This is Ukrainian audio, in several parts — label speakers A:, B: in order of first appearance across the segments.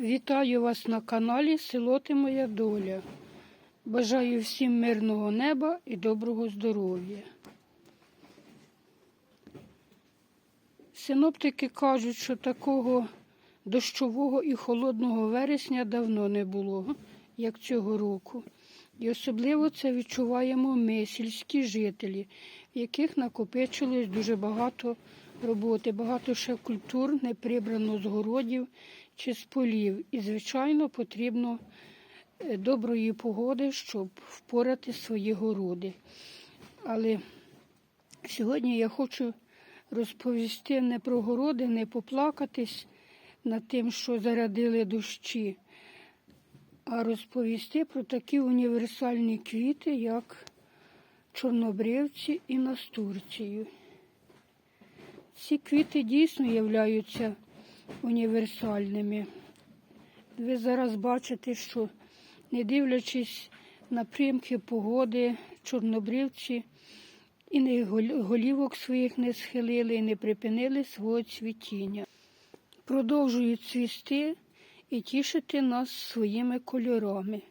A: Вітаю вас на каналі Село Ти Моя Доля. Бажаю всім мирного неба і доброго здоров'я. Синоптики кажуть, що такого дощового і холодного вересня давно не було, як цього року. І особливо це відчуваємо ми, сільські жителі, в яких накопичилось дуже багато роботи, багато ще культур не прибрано з городів чи з полів. І, звичайно, потрібно е, доброї погоди, щоб впорати свої городи. Але сьогодні я хочу розповісти не про городи, не поплакатись над тим, що зарядили дощі, а розповісти про такі універсальні квіти, як чорнобривці і настурцію. Ці квіти дійсно являються універсальними. Ви зараз бачите, що не дивлячись на примки погоди, чорнобривці і не голівок своїх не схилили і не припинили свого цвітіння. Продовжують цвісти і тішити нас своїми кольорами.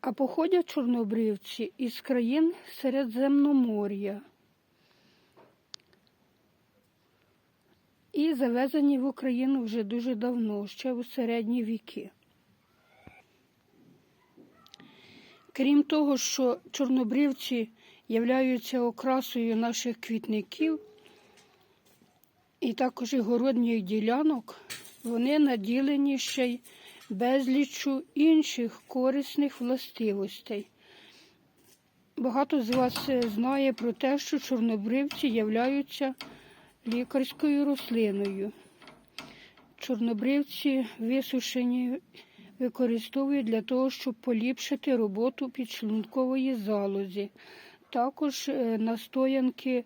A: А походять чорнобривці із країн Середземномор'я. І завезені в Україну вже дуже давно, ще у середні віки. Крім того, що чорнобривці являються окрасою наших квітників і також і городніх ділянок, вони наділені ще й безліччю інших корисних властивостей. Багато з вас е, знає про те, що чорнобривці являються лікарською рослиною. Чорнобривці висушені використовують для того, щоб поліпшити роботу підшлункової залозі. Також е, настоянки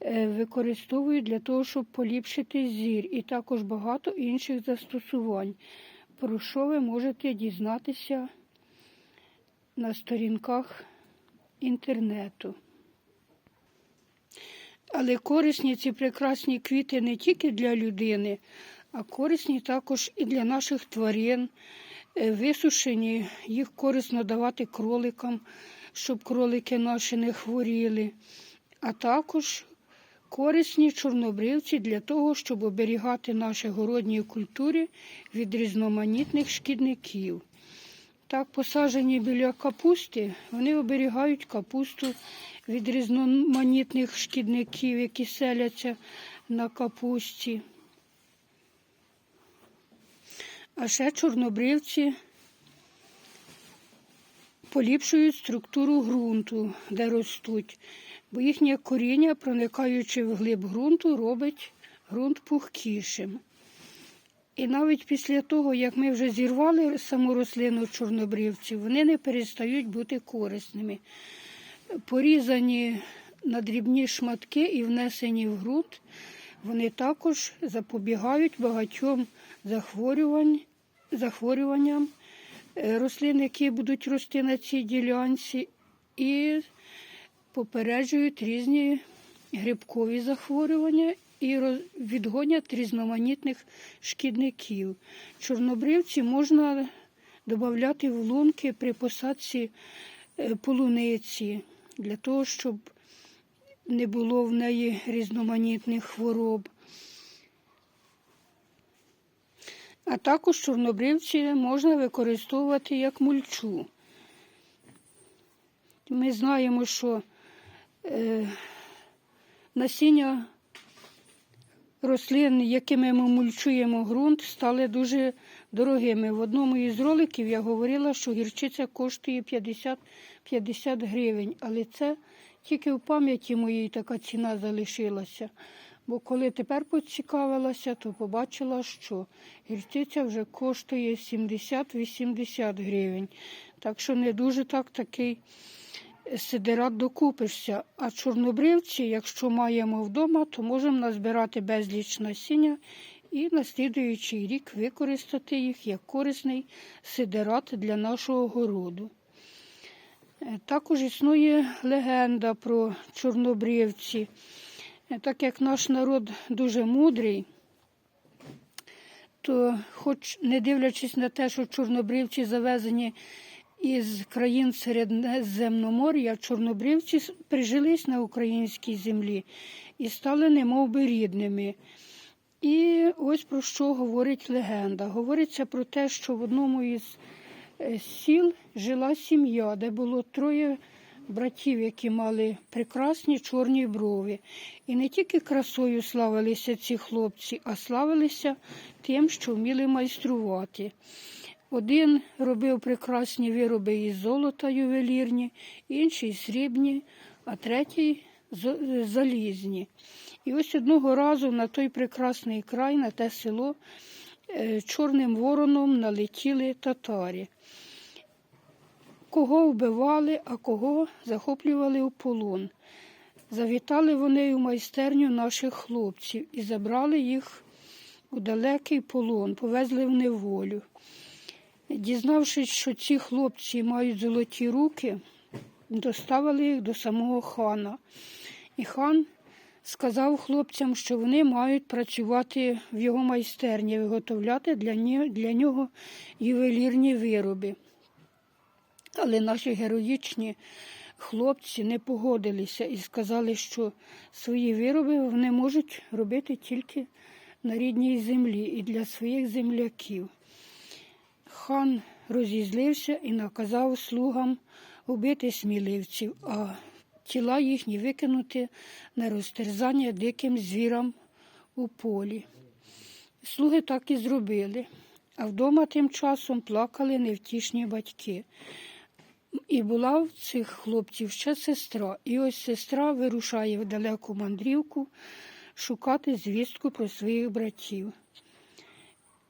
A: е, використовують для того, щоб поліпшити зір, і також багато інших застосувань, про що ви можете дізнатися на сторінках інтернету. Але корисні ці прекрасні квіти не тільки для людини, а корисні також і для наших тварин. Е, Висушені, їх корисно давати кроликам, щоб кролики наші не хворіли. А також корисні чорнобривці для того, щоб оберігати наші городні культури від різноманітних шкідників. Так, посаджені біля капусти, вони оберігають капусту від різноманітних шкідників, які селяться на капусті. А ще чорнобривці поліпшують структуру ґрунту, де ростуть, бо їхнє коріння, проникаючи в глиб ґрунту, робить ґрунт пухкішим. І навіть після того, як ми вже зірвали саму рослину чорнобривців, вони не перестають бути корисними. Порізані на дрібні шматки і внесені в ґрунт, вони також запобігають багатьом захворюванням е, рослин, які будуть рости на цій ділянці, і попереджують різні грибкові захворювання і відгонять різноманітних шкідників. Чорнобривці можна додати в лунки при посадці е, полуниці для того, щоб не було в неї різноманітних хвороб. А також чорнобривці можна використовувати як мульчу. Ми знаємо, що е, насіння рослин, якими ми мульчуємо ґрунт, стали дуже дорогими. В одному із роликів я говорила, що гірчиця коштує 50, 50 гривень, але це тільки в пам'яті моїй така ціна залишилася. Бо коли тепер поцікавилася, то побачила, що гірчиця вже коштує 70-80 гривень. Так що не дуже так такий сидират докупишся. А чорнобривці, якщо маємо вдома, то можемо назбирати безліч насіння і на слідуючий рік використати їх як корисний сидират для нашого городу. Е, Також існує легенда про чорнобривці. Е, Так як наш народ дуже мудрий, то, хоч не дивлячись на те, що чорнобривці завезені із країн Середземномор'я, чорнобривці прижились на українській землі і стали немов би рідними. І ось про що говорить легенда. Говориться про те, що в одному із е, сіл жила сім'я, де було троє братів, які мали прекрасні чорні брови. І не тільки красою славилися ці хлопці, а славилися тим, що вміли майструвати. Один робив прекрасні вироби із золота ювелірні, інший срібні, а третій залізні. І ось одного разу на той прекрасний край, на те село, е, чорним вороном налетіли татарі. Кого вбивали, а кого захоплювали у полон. Завітали вони у майстерню наших хлопців і забрали їх у далекий полон, повезли в неволю. Дізнавшись, що ці хлопці мають золоті руки, доставили їх до самого хана. І хан сказав хлопцям, що вони мають працювати в його майстерні, виготовляти для нього, ювелірні вироби. Але наші героїчні хлопці не погодилися і сказали, що свої вироби вони можуть робити тільки на рідній землі і для своїх земляків. Хан розізлився і наказав слугам убити сміливців, а тіла їхні викинути на розтерзання диким звірам у полі. Слуги так і зробили, а вдома тим часом плакали невтішні батьки. І була в цих хлопців ще сестра. І ось сестра вирушає в далеку мандрівку шукати звістку про своїх братів.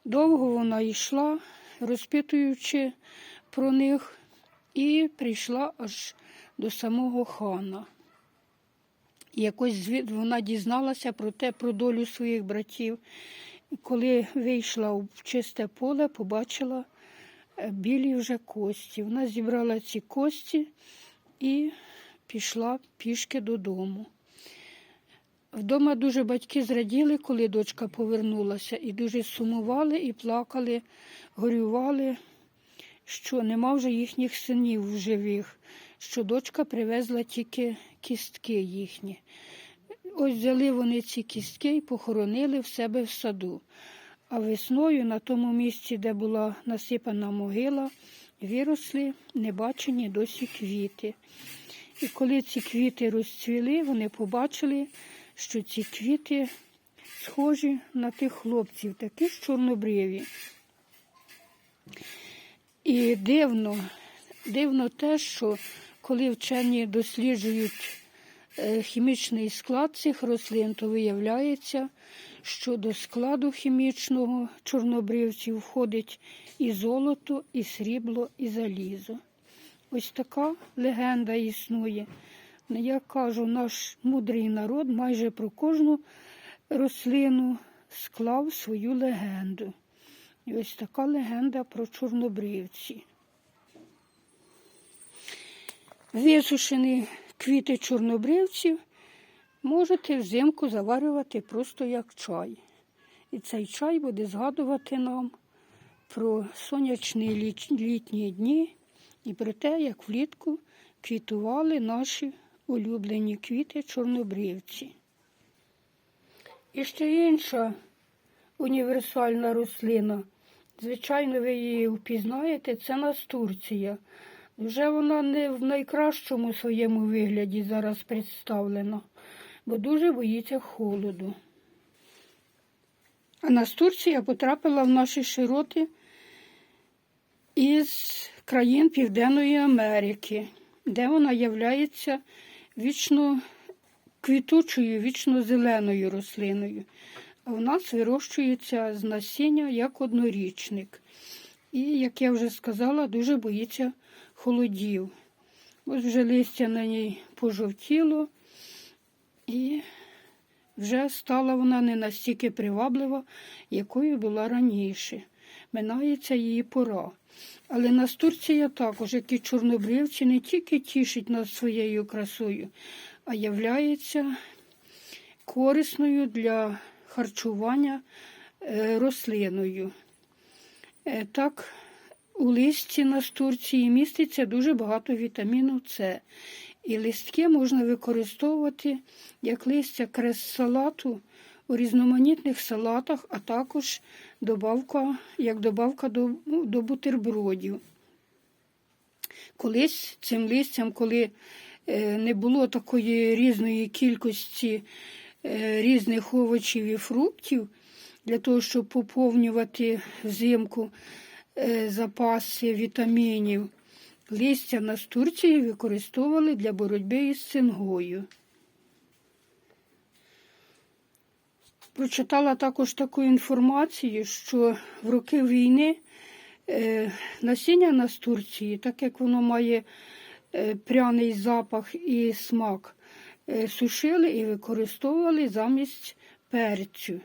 A: Довго вона йшла, розпитуючи про них, і прийшла аж до самого хана. Якось вона дізналася про те, про долю своїх братів. Коли вийшла в чисте поле, побачила е, білі вже кості. Вона зібрала ці кості і пішла пішки додому. Вдома дуже батьки зраділи, коли дочка повернулася, і дуже сумували і плакали, горювали, що нема вже їхніх синів в живих, що дочка привезла тільки кістки їхні. Ось взяли вони ці кістки і похоронили в себе в саду. А весною на тому місці, де була насипана могила, виросли небачені досі квіти. І коли ці квіти розцвіли, вони побачили, що ці квіти схожі на тих хлопців, такі ж чорнобриві. І дивно, дивно те, що коли вчені досліджують е, хімічний склад цих рослин, то виявляється, що до складу хімічного чорнобривців входить і золото, і срібло, і залізо. Ось така легенда існує. Ну, Я кажу, наш мудрий народ майже про кожну рослину склав свою легенду. І ось така легенда про чорнобривці. Висушені квіти чорнобривців можете взимку заварювати просто як чай. І цей чай буде згадувати нам про сонячні літні дні і про те, як влітку квітували наші улюблені квіти чорнобривці. І ще інша універсальна рослина. Звичайно, ви її впізнаєте, це настурція. Вже вона не в найкращому своєму вигляді зараз представлена, бо дуже боїться холоду. А настурція потрапила в наші широти із країн Південної Америки, де вона являється вічно квітучою, вічно зеленою рослиною. А в нас вирощується з насіння як однорічник. І, як я вже сказала, дуже боїться холодів. Ось вже листя на ній пожовтіло, і вже стала вона не настільки приваблива, якою була раніше. Минається її пора. Але настурція також, як і чорнобривці, не тільки тішить нас своєю красою, а являється корисною для харчування е, рослиною. Е, Так, у листі настурції міститься дуже багато вітаміну С. І листки можна використовувати як листя крес-салату у різноманітних салатах, а також добавка, як добавка до, до бутербродів. Колись цим листям, коли е, не було такої різної кількості е, різних овочів і фруктів, для того, щоб поповнювати взимку е, запаси вітамінів, листя настурції використовували для боротьби із цингою. Прочитала також таку інформацію, що в роки війни е, насіння настурції, так як воно має е, пряний запах і смак, е, сушили і використовували замість перцю.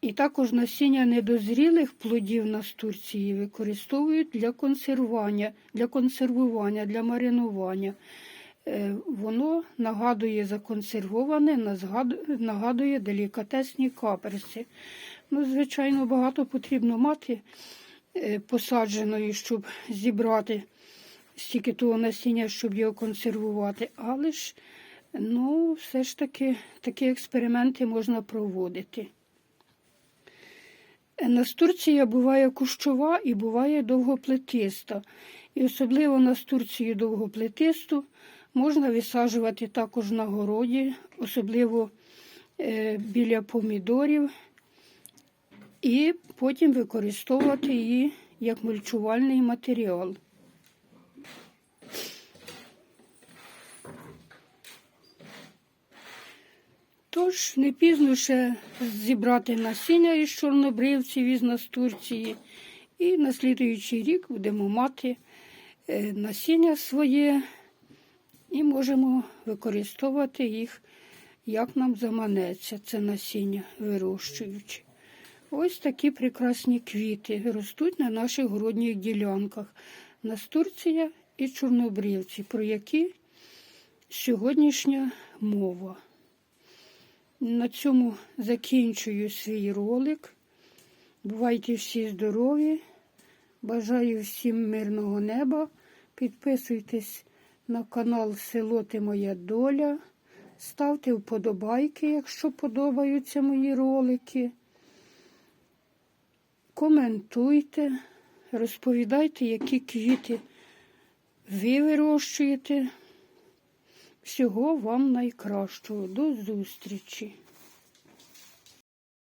A: І також насіння недозрілих плодів настурції використовують для консервування, для консервування, для маринування. Е, Воно нагадує законсервоване, нагадує делікатесні каперси. Ну, звичайно, багато потрібно мати е, посадженої, щоб зібрати стільки того насіння, щоб його консервувати. Але ж, ну, все ж таки, такі експерименти можна проводити. Настурція буває кущова і буває довгоплетиста. І особливо настурцію довгоплетисту можна висаджувати також на городі, особливо е, біля помідорів, і потім використовувати її як мульчувальний матеріал. Тож не пізно ще зібрати насіння із чорнобривців із настурції. І на слідуючий рік будемо мати е, насіння своє і можемо використовувати їх, як нам заманеться це насіння, вирощуючи. Ось такі прекрасні квіти ростуть на наших городніх ділянках. Настурція і чорнобривці, про які сьогоднішня мова. На цьому закінчую свій ролик. Бувайте всі здорові. Бажаю всім мирного неба. Підписуйтесь на канал Село Ти Моя Доля. Ставте вподобайки, якщо подобаються мої ролики. Коментуйте, розповідайте, які квіти ви вирощуєте. Всього вам найкращого. До зустрічі!